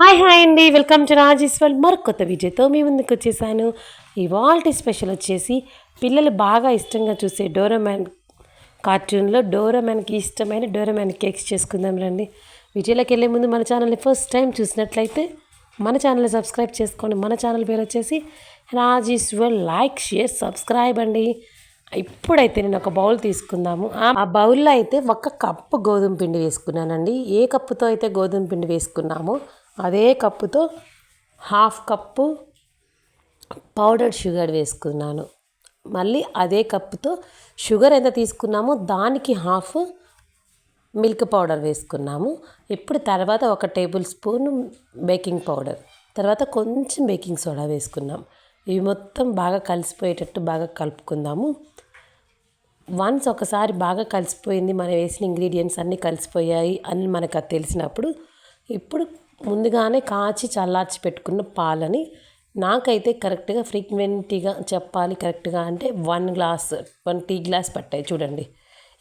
Hi hi అండి. Welcome to Rajeshwar. మరి కొత్త విజయ్తో మీ ముందుకు వచ్చేసాను. ఇవాల్టి స్పెషల్ వచ్చేసి పిల్లలు బాగా ఇష్టంగా చూసే డోరామ్యాన్ కార్టూన్లో డోరామ్యాన్కి ఇష్టమైన డోరామ్యాన్ కేక్స్ చేసుకుందాం రండి. విజయలోకి వెళ్ళే ముందు మన ఛానల్ని ఫస్ట్ టైం చూసినట్లయితే మన ఛానల్ని సబ్స్క్రైబ్ చేసుకోండి మన ఛానల్ పేరు వచ్చేసి రాజేశ్వర్ లైక్ షేర్ సబ్స్క్రైబ్ అండి. ఇప్పుడైతే నేను ఒక బౌల్ తీసుకుందాము. ఆ బౌల్లో అయితే ఒక కప్పు గోధుమ పిండి వేసుకున్నానండి. ఏ కప్పుతో అయితే గోధుమ పిండి వేసుకున్నామో అదే కప్పుతో హాఫ్ కప్పు పౌడర్ షుగర్ వేసుకున్నాను. మళ్ళీ అదే కప్పుతో షుగర్ ఎంత తీసుకున్నామో దానికి హాఫ్ మిల్క్ పౌడర్ వేసుకున్నాము. ఇప్పుడు తర్వాత ఒక టేబుల్ స్పూన్ బేకింగ్ పౌడర్ తర్వాత కొంచెం బేకింగ్ సోడా వేసుకున్నాం. ఇవి మొత్తం బాగా కలిసిపోయేటట్టు బాగా కలుపుకుందాము. వన్స్ ఒకసారి బాగా కలిసిపోయింది మనం వేసిన ఇంగ్రీడియంట్స్ అన్నీ కలిసిపోయాయి అని మనకు అది తెలిసినప్పుడు ఇప్పుడు ముందుగానే కాచి చల్లార్చి పెట్టుకున్న పాలని నాకైతే కరెక్ట్గా ఫ్రీక్వెంట్గా చెప్పాలి కరెక్ట్గా అంటే one glass one tea glass పట్టాయి చూడండి.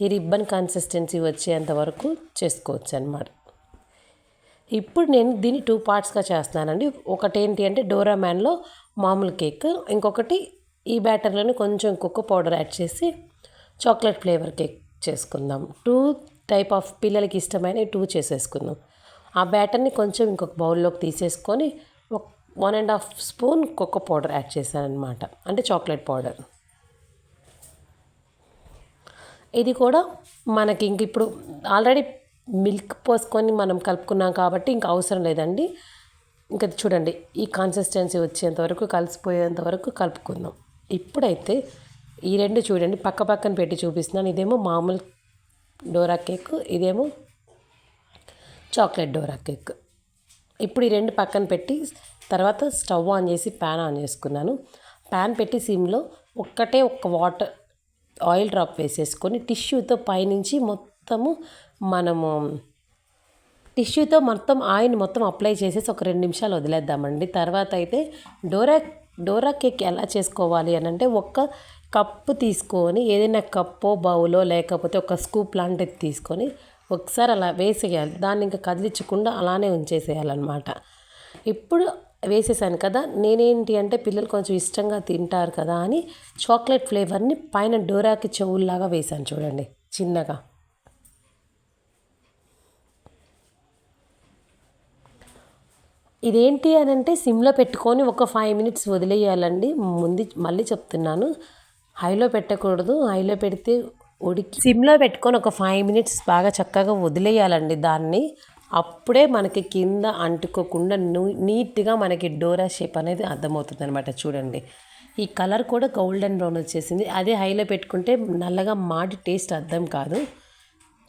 ఈ రిబ్బన్ కన్సిస్టెన్సీ వచ్చేంత వరకు చేసుకోవచ్చు అనమాట ఇప్పుడు నేను దీన్ని టూ పార్ట్స్గా చేస్తున్నానండి. ఒకటి ఏంటి అంటే డోరామ్యాన్లో మామూలు కేక్ ఇంకొకటి ఈ బ్యాటర్లోనే కొంచెం కుక్క పౌడర్ యాడ్ చేసి చాక్లెట్ ఫ్లేవర్ కేక్ చేసుకుందాం. టూ టైప్ ఆఫ్ పిల్లలకి ఇష్టమైన టూ చేసేసుకుందాం. ఆ బ్యాటర్ని కొంచెం ఇంకొక బౌల్లోకి తీసేసుకొని ఒక one and half spoon cocoa powder add చేశానమాట అనమాట అంటే చాక్లెట్ పౌడర్ ఇది కూడా మనకి ఇంక ఇప్పుడు ఆల్రెడీ మిల్క్ పోసుకొని మనం కలుపుకున్నాం కాబట్టి ఇంకా అవసరం లేదండి. ఇంకా చూడండి ఈ కన్సిస్టెన్సీ వచ్చేంత వరకు కలిసిపోయేంత వరకు కలుపుకుందాం. ఇప్పుడైతే ఈ రెండు చూడండి పక్క పక్కన పెట్టి చూపిస్తున్నాను. ఇదేమో మామూలు డోరా కేక్ ఇదేమో చాక్లెట్ డోరా కేక్. ఇప్పుడు ఈ రెండు పక్కన పెట్టి తర్వాత స్టవ్ ఆన్ చేసి ప్యాన్ ఆన్ చేసుకున్నాను. ప్యాన్ పెట్టి సిమ్లో ఒక్కటే ఒక్క వాటర్ ఆయిల్ డ్రాప్ వేసేసుకొని టిష్యూతో పైనుంచి మొత్తము మనము టిష్యూతో మొత్తం ఆయిల్ మొత్తం అప్లై చేసేసి ఒక రెండు నిమిషాలు వదిలేద్దామండి. తర్వాత అయితే డోరా డోరా కేక్ ఎలా చేసుకోవాలి అని అంటే ఒక్క కప్పు తీసుకొని ఏదైనా కప్పో బౌలో లేకపోతే ఒక స్కూప్ లాంటిది తీసుకొని ఒకసారి అలా వేసేయాలి. దాన్ని ఇంకా కదిలించకుండా అలానే ఉంచేసేయాలన్నమాట. ఇప్పుడు వేసేసాను కదా నేనేంటి అంటే పిల్లలు కొంచెం ఇష్టంగా తింటారు కదా అని చాక్లెట్ ఫ్లేవర్ని పైన డోరాకి చెవుల్లాగా వేసాను చూడండి చిన్నగా. ఇదేంటి అని అంటే సిమ్లో పెట్టుకొని ఒక ఫైవ్ మినిట్స్ వదిలేయాలండి. ముందు మళ్ళీ చెప్తున్నాను. హైలో పెట్టకూడదు. హైలో పెడితే ఉడికి సిమ్లో పెట్టుకొని ఒక ఫైవ్ మినిట్స్ బాగా చక్కగా వదిలేయాలండి దాన్ని. అప్పుడే మనకి కింద అంటుకోకుండా నీట్గా మనకి డోరా షేప్ అనేది అర్థమవుతుంది అనమాట చూడండి. ఈ కలర్ కూడా గోల్డెన్ బ్రౌన్ వచ్చేసింది. అదే హైలో పెట్టుకుంటే నల్లగా మాడి టేస్ట్ అర్థం కాదు.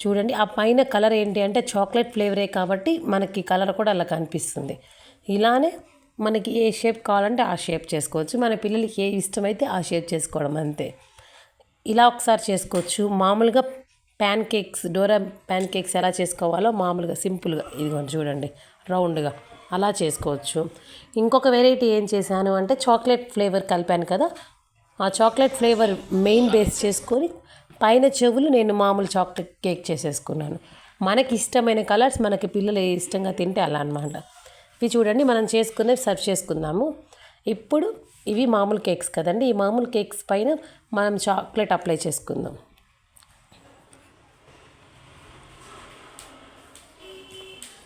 చూడండి ఆ పైన కలర్ ఏంటి అంటే చాక్లెట్ ఫ్లేవరే కాబట్టి మనకి కలర్ కూడా అలా కనిపిస్తుంది. ఇలానే మనకి ఏ షేప్ కావాలంటే ఆ షేప్ చేసుకోవచ్చు. మన పిల్లలకి ఏ ఇష్టమైతే ఆ షేప్ చేసుకోవడం అంతే. ఇలా ఒకసారి చేసుకోవచ్చు. మామూలుగా pancakes Dora pancakes ఎలా చేసుకోవాలో మామూలుగా సింపుల్గా. ఇదిగోండి చూడండి రౌండ్గా అలా చేసుకోవచ్చు. ఇంకొక వెరైటీ ఏం చేశాను అంటే చాక్లెట్ ఫ్లేవర్ కలిపాను కదా ఆ చాక్లెట్ ఫ్లేవర్ మెయిన్ బేస్ చేసుకొని పైన చెవులు నేను మామూలు చాక్లెట్ కేక్ చేసేసుకున్నాను. మనకి ఇష్టమైన కలర్స్ మనకి పిల్లలు ఇష్టంగా తింటే అలా అనమాట ఇవి చూడండి మనం చేసుకునే సర్వ్ చేసుకుందాము. ఇప్పుడు ఇవి మామూలు కేక్స్ కదండి. ఈ మామూలు కేక్స్ పైన మనం చాక్లెట్ అప్లై చేసుకుందాం.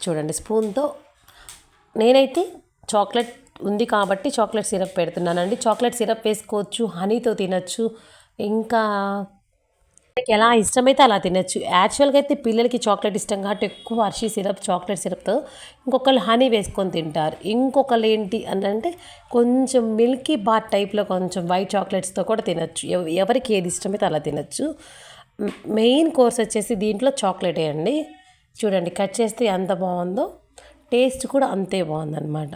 చూడండి స్పూన్తో నేనైతే చాక్లెట్ ఉంది కాబట్టి చాక్లెట్ సిరప్ పెడుతున్నానండి. చాక్లెట్ సిరప్ వేసుకోవచ్చు హనీతో తినచ్చు ఇంకా మనకి ఎలా ఇష్టమైతే అలా తినచ్చు. యాక్చువల్గా అయితే పిల్లలకి చాక్లెట్ ఇష్టం కాబట్టి ఎక్కువ హర్షీ సిరప్ చాక్లెట్ సిరప్తో ఇంకొకళ్ళు హనీ వేసుకొని తింటారు. ఇంకొకళ్ళు ఏంటి అని అంటే కొంచెం మిల్కీ బార్ టైప్లో కొంచెం వైట్ చాక్లెట్స్తో కూడా తినచ్చు. ఎవరికి ఏది ఇష్టమైతే అలా తినచ్చు. మెయిన్ కోర్స్ వచ్చేసి దీంట్లో చాక్లెటే అండి. చూడండి కట్ చేస్తే ఎంత బాగుందో టేస్ట్ కూడా అంతే బాగుందన్నమాట.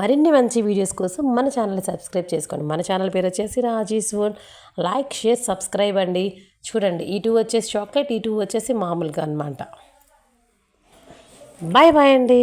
మరిన్ని మంచి వీడియోస్ కోసం మన ఛానల్ సబ్స్క్రైబ్ చేసుకోండి. మన ఛానల్ పేరు వచ్చేసి Raji's one. Like share subscribe అండి. చూడండి ఈ టూ వచ్చేసి చాక్లెట్ ఈ టూ వచ్చేసి మామూలుగా అనమాట బాయ్ బాయ్ అండి.